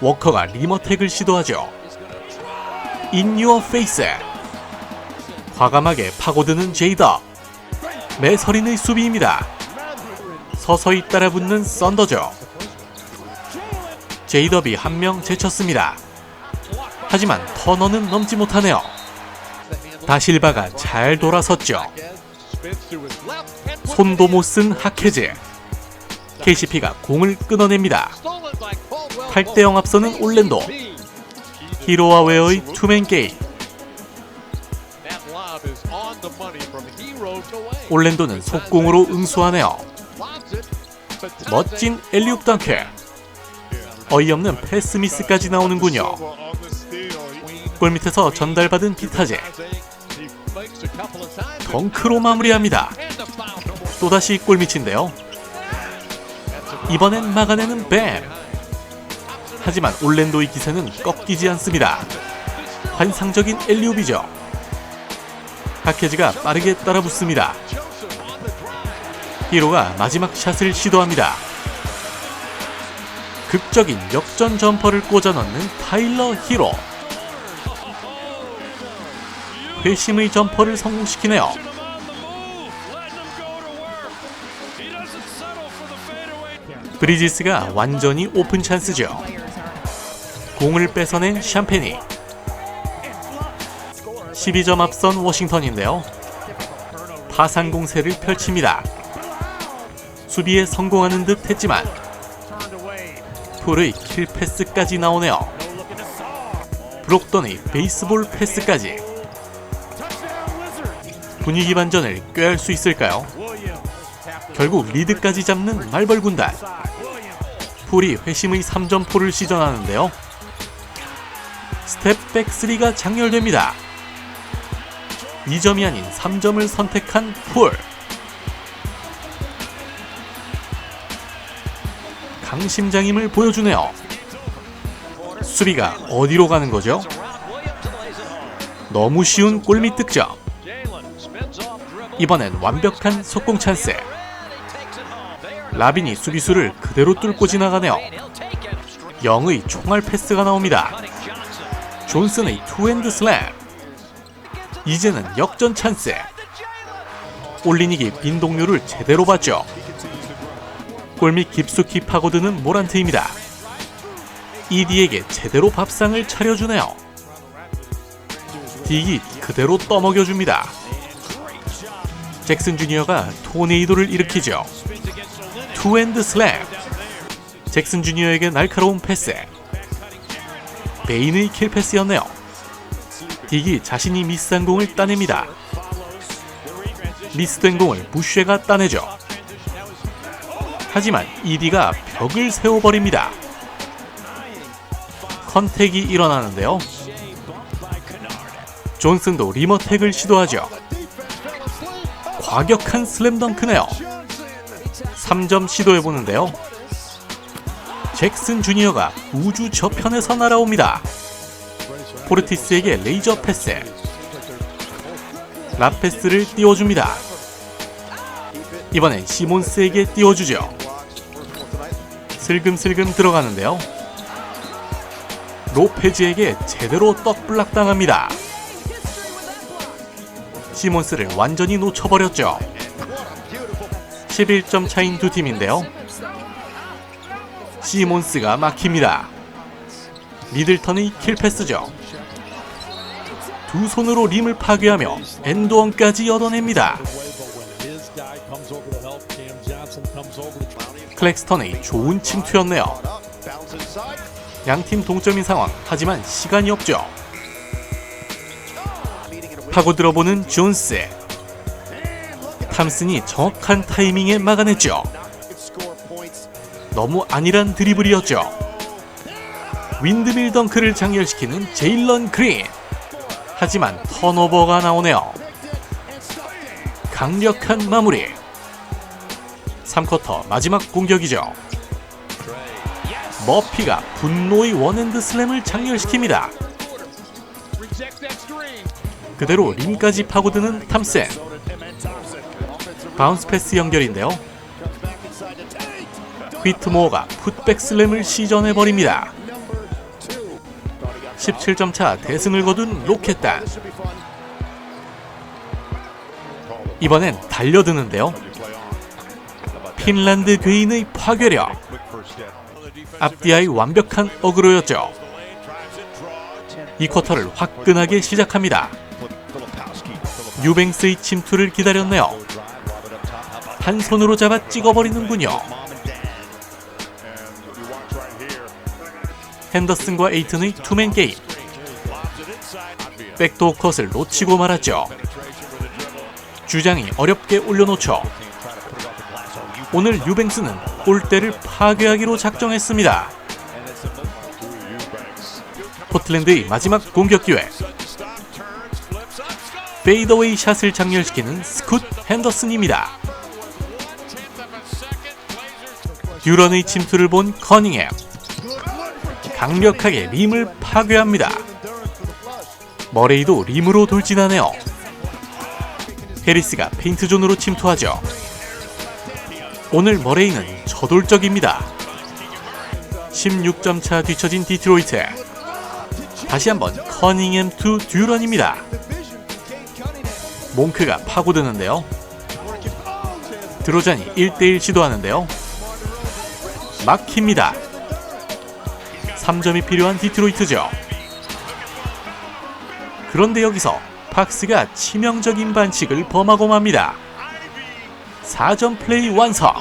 워커가 리머텍을 시도하죠. In your face. 과감하게 파고드는 제이더. 매서린의 수비입니다. 서서히 따라붙는 썬더죠. 제이더비 한 명 제쳤습니다. 하지만 터너는 넘지 못하네요. 다실바가 잘 돌아섰죠. 손도 못 쓴 하케즈. KCP가 공을 끊어냅니다. 8대0 앞서는 올랜도. 히로와 웨어의 투맨 게임. 올랜도는 속공으로 응수하네요. 멋진 엘리웁 덩크. 어이없는 패스 미스까지 나오는군요. 골밑에서 전달받은 비타제. 덩크로 마무리합니다. 또다시 골밑인데요. 이번엔 막아내는 뱀. 하지만 올랜도의 기세는 꺾이지 않습니다. 환상적인 엘리웁이죠. 하케즈가 빠르게 따라붙습니다. 히로가 마지막 샷을 시도합니다. 극적인 역전 점퍼를 꽂아 넣는 타일러 히로. 회심의 점퍼를 성공시키네요. 브리지스가 완전히 오픈 찬스죠. 공을 뺏어낸 샴페니. 12점 앞선 워싱턴인데요. 파상 공세를 펼칩니다. 수비에 성공하는 듯 했지만 풀의 킬 패스까지 나오네요. 브록던의 베이스볼 패스까지 분위기 반전을 꾀할 수 있을까요? 결국 리드까지 잡는 말벌 군단. 풀이 회심의 3점포를 시전하는데요. 스텝백 3가 장렬됩니다. 2점이 아닌 3점을 선택한 풀. 강심장임을 보여주네요. 수비가 어디로 가는 거죠? 너무 쉬운 골밑 득점. 이번엔 완벽한 속공 찬스. 라빈이 수비수를 그대로 뚫고 지나가네요. 영의 총알 패스가 나옵니다. 존슨의 투핸드 슬램. 이제는 역전 찬스. 올리닉이 빈 동료를 제대로 봤죠. 골밑 깊숙이 파고드는 모란트입니다. 이디에게 제대로 밥상을 차려주네요. 딕이 그대로 떠먹여줍니다. 잭슨 주니어가 토네이도를 일으키죠. 투핸드 슬램. 잭슨 주니어에게 날카로운 패스. 베인의 킬 패스였네요. 딕이 자신이 미스한 공을 따냅니다. 미스된 공을 부쉐가 따내죠. 하지만 이디가 벽을 세워버립니다. 컨택이 일어나는데요. 존슨도 리머택을 시도하죠. 과격한 슬램덩크네요. 3점 시도해보는데요. 잭슨 주니어가 우주 저편에서 날아옵니다. 포르티스에게 레이저 패스. 라페스를 띄워줍니다. 이번엔 시몬스에게 띄워주죠. 슬금슬금 들어가는데요. 로페즈에게 제대로 떡블락 당합니다. 시몬스를 완전히 놓쳐버렸죠. 11점 차인 두 팀인데요. 시몬스가 막힙니다. 미들턴의 킬패스죠. 두 손으로 림을 파괴하며 엔드원까지 얻어냅니다. 클렉스턴의 좋은 침투였네요. 양팀 동점인 상황, 하지만 시간이 없죠. 파고 들어보는 존스. 탐슨이 정확한 타이밍에 막아냈죠. 너무 안일한 드리블이었죠. 윈드밀 덩크를 장렬시키는 제일런 그린. 하지만 턴오버가 나오네요. 강력한 마무리. 3쿼터 마지막 공격이죠. 머피가 분노의 원핸드 슬램을 장렬시킵니다. 그대로 림까지 파고드는 탐센. 바운스 패스 연결인데요. 휘트모어가 풋백 슬램을 시전해버립니다. 17점 차 대승을 거둔 로켓단. 이번엔 달려드는데요. 핀란드 괴인의 파괴력. 앞뒤아의 완벽한 어그로였죠. 이 쿼터를 화끈하게 시작합니다. 유뱅스의 침투를 기다렸네요. 한 손으로 잡아 찍어버리는군요. 핸더슨과 에이튼의 투맨 게임. 백도어 컷을 놓치고 말았죠. 주장이 어렵게 올려놓죠. 오늘 유뱅스는 골대를 파괴하기로 작정했습니다. 포틀랜드의 마지막 공격 기회. 페이더웨이 샷을 장렬시키는 스콧 핸더슨입니다. 듀런의 침투를 본 커닝햄. 강력하게 림을 파괴합니다. 머레이도 림으로 돌진하네요. 해리스가 페인트 존으로 침투하죠. 오늘 머레이는 저돌적입니다. 16점 차 뒤처진 디트로이트. 다시 한번 커닝햄 투 듀런입니다. 몽크가 파고드는데요. 드로잔이 1대1 시도하는데요. 막힙니다. 3점이 필요한 디트로이트죠. 그런데 여기서 박스가 치명적인 반칙을 범하고 맙니다. 4점 플레이 완성.